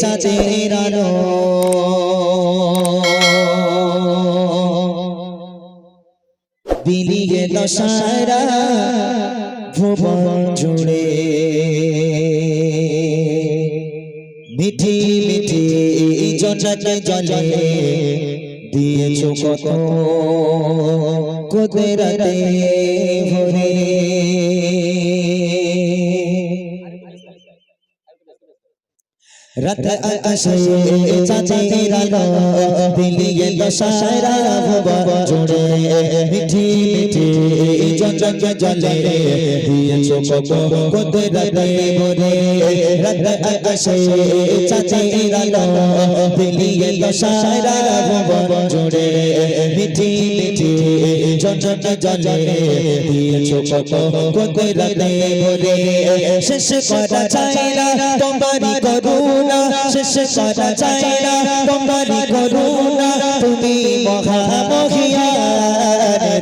চাঁদের আলো বিলিয়ে দশারা ভুবন জুড়ে। মিঠি মিঠি জনকে জলে দিয়েছ কত কোদরাতে ভরে। রাত আসে চাঁদের আলো বিলিয়ে দশারা ভুবন জুড়ে মিঠি মিঠি জনকে জলে দিয়েছ কত কোদরাতে ভরে। রাত আসে চাঁদের আলো বিলিয়ে দশারা ভুবন জুড়ে মিঠি মিঠি জনকে জলে দিয়েছ কত কোদরাতে ভরে। শেষ করা চাই না তোমারই করুণা শেষ করা চাই না তোমারই করুণা তুমি মহামহিয়ান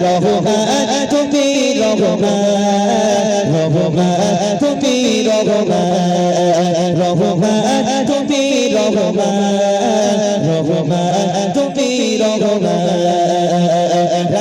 রহমান তুমি তুমি তুমি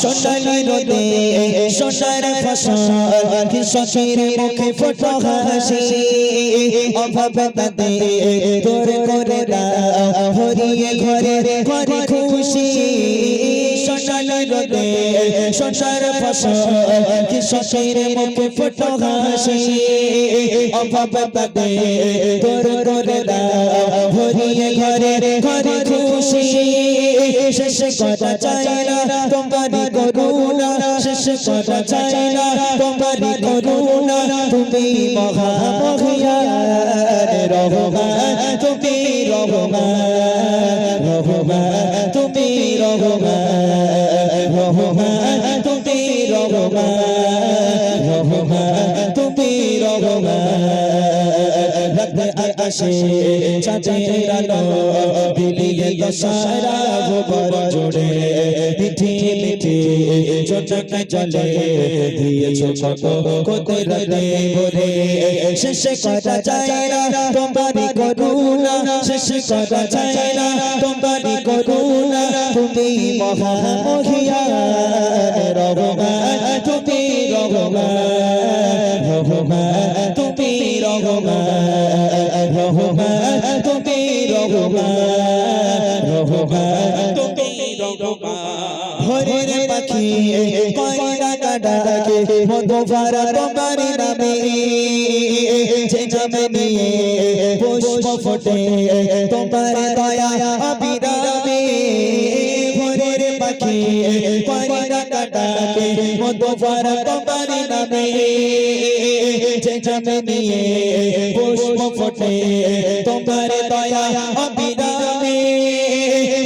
সোনালি রোদে সোনার ফসল কৃষকের মুখে ফটো হাসি, অভাব তাতে তোর করে দাও হরিয়ে ঘরে ঘরে খুশি। সোনালি রোদে সোনার ফসল কৃষকের মুখে ফটো হাসি। অভাব তাতে তোর করে দাও ঘরে ঘরে খুশি। শেষ করা চাই না, তোমারই করুণা। শেষ করা চাই না, তোমারই করুণা। তুমি মহামহিয়ান রহমান, তুমি রহমান রহমান। আসে চাঁদের আলো বিলিয়ে দশারা ভুবন জুড়ে। মিঠি মিঠি চোচক জলে। দিয়েছ কত কোতে রাতে ভরে শেষ করা যায় না, তোমারই করুণা। শেষ করা যায় না, তোমারই করুণা। তুমি মহামহিয়ান রহমান তুমি রহমান রহমান তুমি রহমান রহমান তুমি রহমান রহমান তুমি রঘুমান হরির পাখি কয়না কাটাকে মধু তোমার নামে। যে নামে নিয়ে পুষ্প ফোটে, তোমার দয়া অবিরামে। হরির পাখি কয়না কাটাকে মধু তোমার নামে। যে নামে নিয়ে পুষ্প ফোটে তোমার দয়া অবিরামে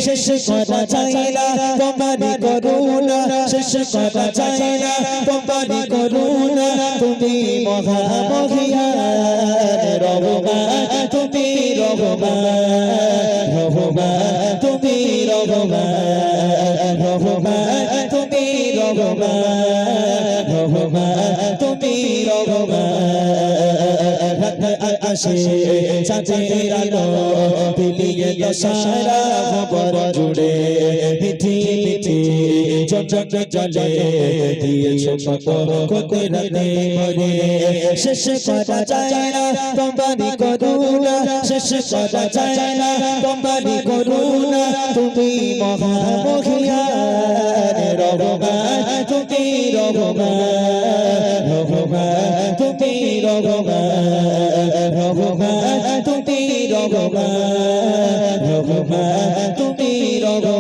শেষ করা চাই না তোমারই করুণা শেষ করা চাই না তোমারই করুণা তুমি মহামহিয়ান রহমান তুমি রহমান রহমান আসে চাঁদের আলো বিলিয়ে দশারা ভবন জুড়ে মিঠি মিঠি চচক জলে দিয়েছ কত কোতে রাতে মরে শেষ করা যায় না তোমারই করুণা শেষ করা যায় না করুণা তুমি রহমান রহমান তুমি রহমান রহমান তুমি রহমান রহমান তুমি রহমান